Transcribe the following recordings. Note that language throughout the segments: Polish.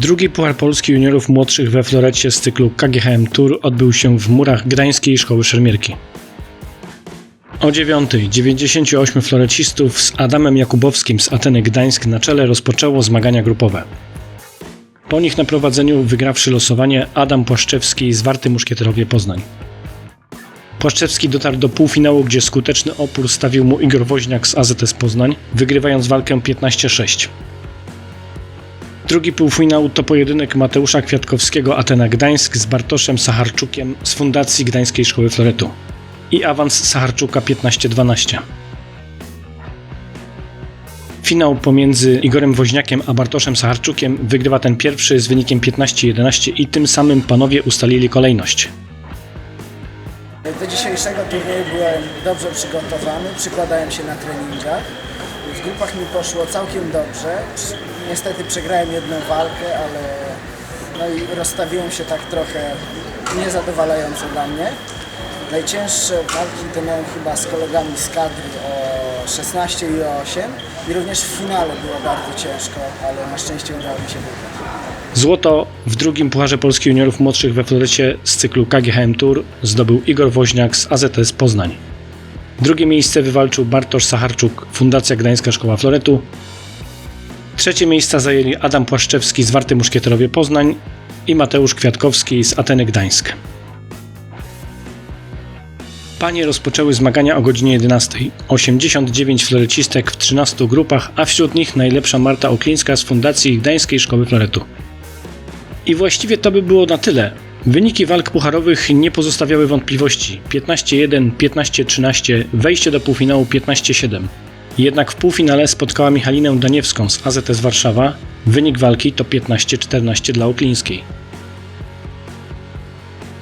Drugi Puchar Polski Juniorów Młodszych we Florecie z cyklu KGHM Tour odbył się w murach Gdańskiej Szkoły Szermierki. O 9 98 florecistów z Adamem Jakubowskim z Ateny Gdańsk na czele rozpoczęło zmagania grupowe. Po nich na prowadzeniu wygrawszy losowanie Adam Płaszczewski z Warty Muszkieterowie Poznań. Płaszczewski dotarł do półfinału, gdzie skuteczny opór stawił mu Igor Woźniak z AZS Poznań, wygrywając walkę 15-6. Drugi półfinał to pojedynek Mateusza Kwiatkowskiego Atena Gdańsk z Bartoszem Sacharczukiem z Fundacji Gdańskiej Szkoły Floretu i awans Sacharczuka 15-12. Finał pomiędzy Igorem Woźniakiem a Bartoszem Sacharczukiem wygrywa ten pierwszy z wynikiem 15-11 i tym samym panowie ustalili kolejność. Do dzisiejszego turnieju byłem dobrze przygotowany, przykładałem się na treningach. W grupach mi poszło całkiem dobrze. Niestety przegrałem jedną walkę, ale no i rozstawiłem się tak trochę niezadowalająco dla mnie. Najcięższe walki to miałem chyba z kolegami z kadry o 16 i o 8 i również w finale było bardzo ciężko, ale na szczęście udało mi się wygrać. Złoto w drugim Pucharze Polski Juniorów Młodszych we Florecie z cyklu KGHM Tour zdobył Igor Woźniak z AZS Poznań. Drugie miejsce wywalczył Bartosz Sacharczuk, Fundacja Gdańska Szkoła Floretu. Trzecie miejsca zajęli Adam Płaszczewski z Warty Muszkieterowie Poznań i Mateusz Kwiatkowski z Ateny Gdańsk. Panie rozpoczęły zmagania o godzinie 11. 89 florecistek w 13 grupach, a wśród nich najlepsza Marta Oklińska z Fundacji Gdańskiej Szkoły Floretu. I właściwie to by było na tyle. Wyniki walk pucharowych nie pozostawiały wątpliwości. 15-1, 15-13, wejście do półfinału 15-7. Jednak w półfinale spotkała Michalinę Daniewską z AZS Warszawa. Wynik walki to 15-14 dla Oklińskiej.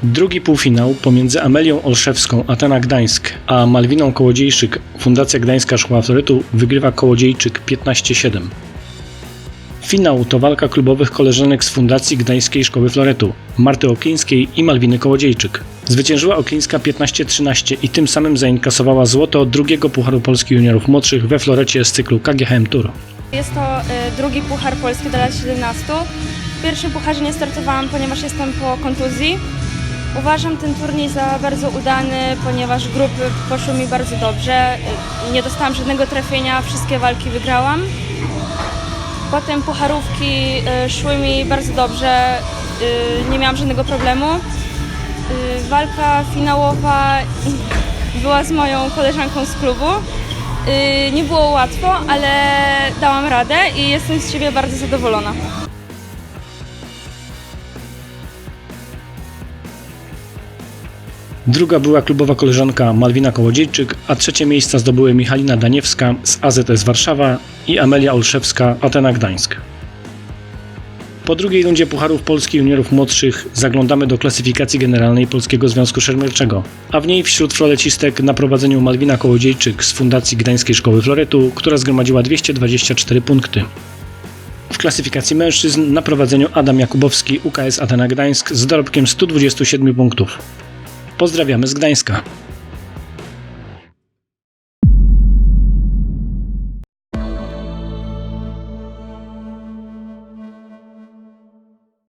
Drugi półfinał pomiędzy Amelią Olszewską, Atena Gdańsk, a Malwiną Kołodziejczyk, Fundacja Gdańska Szkoła Floretu wygrywa Kołodziejczyk 15-7. Finał to walka klubowych koleżanek z Fundacji Gdańskiej Szkoły Floretu, Marty Oklińskiej i Malwiny Kołodziejczyk. Zwyciężyła Oklińska 15-13 i tym samym zainkasowała złoto drugiego Pucharu Polski Juniorów Młodszych we Florecie z cyklu KGHM Tour. Jest to y, drugi Puchar Polski do lat 17. W pierwszym pucharze nie startowałam, ponieważ jestem po kontuzji. Uważam ten turniej za bardzo udany, ponieważ grupy poszły mi bardzo dobrze. Nie dostałam żadnego trafienia, wszystkie walki wygrałam. Potem pucharówki y, szły mi bardzo dobrze, y, nie miałam żadnego problemu. Y, Walka finałowa była z moją koleżanką z klubu. Nie było łatwo, ale dałam radę i jestem z siebie bardzo zadowolona. Druga była klubowa koleżanka Malwina Kołodziejczyk, a trzecie miejsca zdobyły Michalina Daniewska z AZS Warszawa i Amelia Olszewska Atena Gdańsk. Po drugiej rundzie Pucharów Polski Juniorów Młodszych zaglądamy do klasyfikacji generalnej Polskiego Związku Szermierczego, a w niej wśród florecistek na prowadzeniu Malwina Kołodziejczyk z Fundacji Gdańskiej Szkoły Floretu, która zgromadziła 224 punkty. W klasyfikacji mężczyzn na prowadzeniu Adam Jakubowski UKS Atena Gdańsk z dorobkiem 127 punktów. Pozdrawiamy z Gdańska.